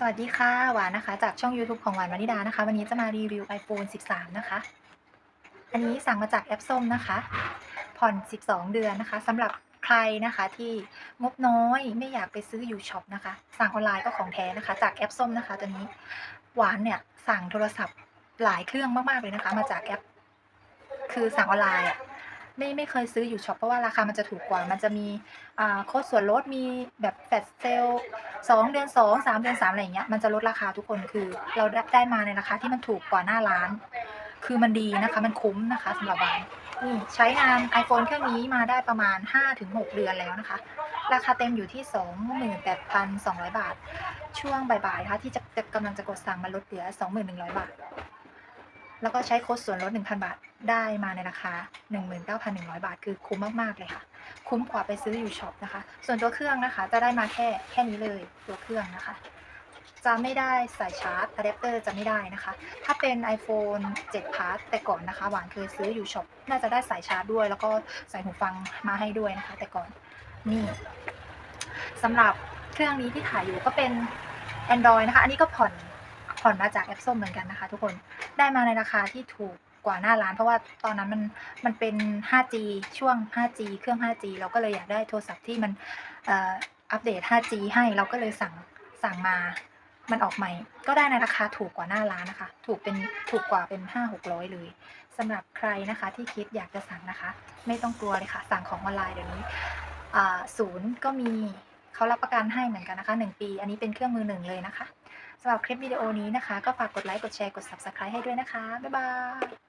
สวัสดีค่ะหวานนะคะ จากช่อง YouTube ของหวานวานิดานะคะ วันนี้จะมารีวิว iPhone 13 นะคะ อันนี้สั่งมาจากแอปส้มนะคะ ผ่อน 12 เดือนนะคะสำหรับใครนะคะที่งบน้อยไม่อยากไปซื้ออยู่ช็อปนะคะ สั่งออนไลน์ก็ของแท้นะคะ จากแอปส้มนะคะตัวนี้หวานเนี่ยสั่งโทรศัพท์หลายเครื่องมากๆเลยนะคะ มาจากแอป คือสั่งออนไลน์อะ ไม่ไม่เคยซื้ออยู่ช็อปเพราะว่าราคามันจะถูกกว่า มันจะมีอ่าโค้ดส่วนลดมีแบบแฟลชเซลสองเดือนสองสามเดือนสามอะไรอย่างเงี้ยมันจะลดราคาทุกคนคือ เราได้ได้มาในราคาที่มันถูกกว่าหน้าร้าน คือมันดีนะคะมันคุ้มนะคะสำหรับวานนี่ใช้งาน iPhone เครื่องนี้มาได้ประมาณ 5-6 เดือนแล้วนะคะ ราคาเต็มอยู่ที่ 28,200 บาท ช่วงบ่ายๆนะคะที่จะจะกำลังจะกดสั่งมันลดเหลือ 21,100 บาท แล้วก็ใช้โค้ดส่วนลด 1,000 บาทได้มาในราคา 19,100 บาท คือคุ้มมาก ๆ เลยค่ะ คุ้มกว่าไปซื้ออยู่ช็อปนะคะ ส่วนตัวเครื่องนะคะ จะได้มาแค่แค่นี้เลยตัวเครื่องนะคะ จะไม่ได้สายชาร์จอะแดปเตอร์จะไม่ได้นะคะ ถ้าเป็น iPhone 7 Plus แต่ก่อนนะคะ หวานเคยซื้ออยู่ช็อปน่าจะได้สายชาร์จด้วย แล้วก็ใส่หูฟังมาให้ด้วยนะคะ แต่ก่อนนี่สำหรับเครื่องนี้ที่ถ่ายอยู่ก็เป็น Android นะคะ อันนี้ก็ผ่อน ผ่อนมาจากแอปส้มเหมือนกันนะคะ ทุกคนได้มาในราคาที่ถูกกว่าหน้าร้าน เพราะว่าตอนนั้นมันมันเป็น 5G ช่วง 5G เครื่อง 5G เราก็เลยอยากได้โทรศัพท์ที่มันอัปเดต 5G ให้เราก็เลยสั่งสั่งมามันออกใหม่ ก็ได้ในราคาถูกกว่าหน้าร้านนะคะ ถูกเป็นถูกกว่าเป็น 5 600 เลยสำหรับใครนะคะที่คิดอยากจะสั่งนะคะ ไม่ต้องกลัวเลยค่ะ สั่งของออนไลน์เดี๋ยวนี้ศูนย์ก็มีเขารับประกันให้เหมือนกันนะคะ 1 ปี อันนี้เป็นเครื่องมือหนึ่งเลยนะคะ สำหรับคลิปวิดีโอนี้นะคะ ก็ฝากกดไลค์ กดแชร์ กด Subscribe ให้ด้วยนะคะ บ๊ายบาย